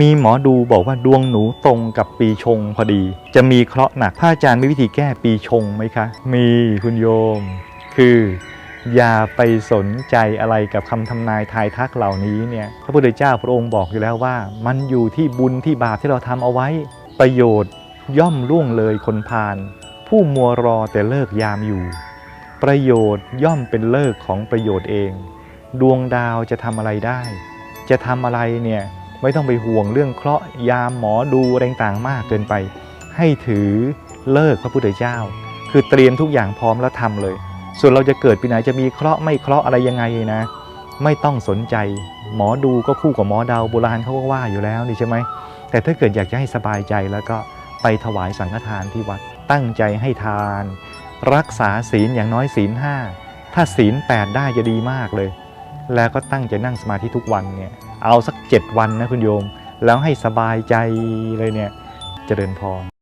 มีหมอดูบอกว่าดวงหนูตรงกับปีชงพอดี จะมีเคราะห์หนักพระอาจารย์มีวิธีแก้ปีชงไหมคะ มีคุณโยม คือ อย่าไปสนใจอะไรกับคำทำนายทายทักเหล่านี้เนี่ยพระพุทธเจ้าพระองค์บอกอยู่แล้วว่า มันอยู่ที่บุญที่บาปที่เราทำเอาไว้ ประโยชน์ย่อมล่วงเลยคนพาลผู้มัวรอแต่เลิกยามอยู่ ประโยชน์ย่อมเป็นเลิกของประโยชน์เอง ดวงดาวจะทำอะไรได้ จะทำอะไรเนี่ย ไม่ต้องไปห่วงเรื่องเคราะห์ยามหมอดูอะไรต่างๆมากเกินไป ให้ถือเลิกพระพุทธเจ้า คือเตรียมทุกอย่างพร้อมแล้วทำเลย ส่วนเราจะเกิดปีไหนจะมีเคราะห์ไม่เคราะห์อะไรยังไงนะ ไม่ต้องสนใจ หมอดูก็คู่กับหมอดาวโบราณเขาก็ว่าอยู่แล้วนี่ใช่ไหมแต่ถ้าเกิดอยากจะให้สบายใจแล้วก็ไปถวายสังฆทานที่วัดตั้งใจให้ทาน รักษาศีลอย่างน้อยศีลห้าถ้าศีลแปดได้จะดีมากเลย แล้วก็ตั้งใจนั่งสมาธิทุกวันเนี่ย เอาสักเจ็ดวันนะคุณโยม แล้วให้สบายใจเลยเนี่ยเจริญพร